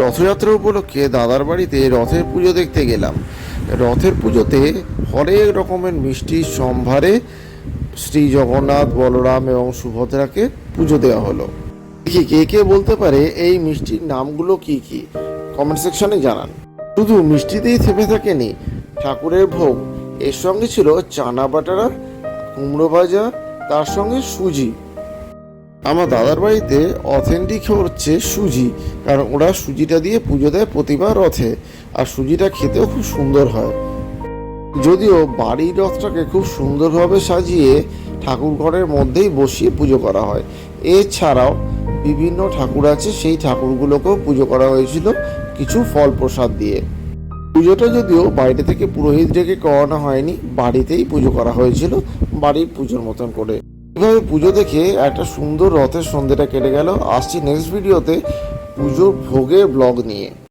রথযাত্রা উপলক্ষে দাদার বাড়িতে রথের পুজো দেখতে গেলাম। রথের পুজোতে হরেক রকমের মিষ্টির সম্ভারে শ্রী জগন্নাথ, বলরাম এবং সুভদ্রাকে পুজো দেওয়া হলো। দেখি কে কে বলতে পারে এই মিষ্টির নামগুলো কি কি? কমেন্ট সেকশনে জানান। শুধু মিষ্টিতেই থেমে থাকেনি, ঠাকুরের ভোগ। এর সঙ্গে ছিল চানা বাটারা, কুমড়ো ভাজা, তার সঙ্গে সুজি। আমার দাদার বাড়িতে অথেন্টিক হচ্ছে সুজি, কারণ ওরা সুজিটা দিয়ে পুজো দেয় প্রতিবার রথে, আর সুজিটা খেতেও খুব সুন্দর হয়। যদিও বাড়ির রথটাকে খুব সুন্দরভাবে সাজিয়ে ঠাকুর ঘরের মধ্যেই বসিয়ে পুজো করা হয়। এছাড়াও বিভিন্ন ঠাকুর আছে, সেই ঠাকুরগুলোকেও পুজো করা হয়েছিল কিছু ফল প্রসাদ দিয়ে। পুজোটা যদিও বাইরে থেকে পুরোহিত ডেকে করানো হয়নি, বাড়িতেই পুজো করা হয়েছিল, বাড়ির পুজোর মতন করে। এভাবে পুজো দেখে একটা সুন্দর রথের সন্ধ্যেটা কেটে গেল। আসছি নেক্সট ভিডিওতে পুজোর ভোগের ব্লগ নিয়ে।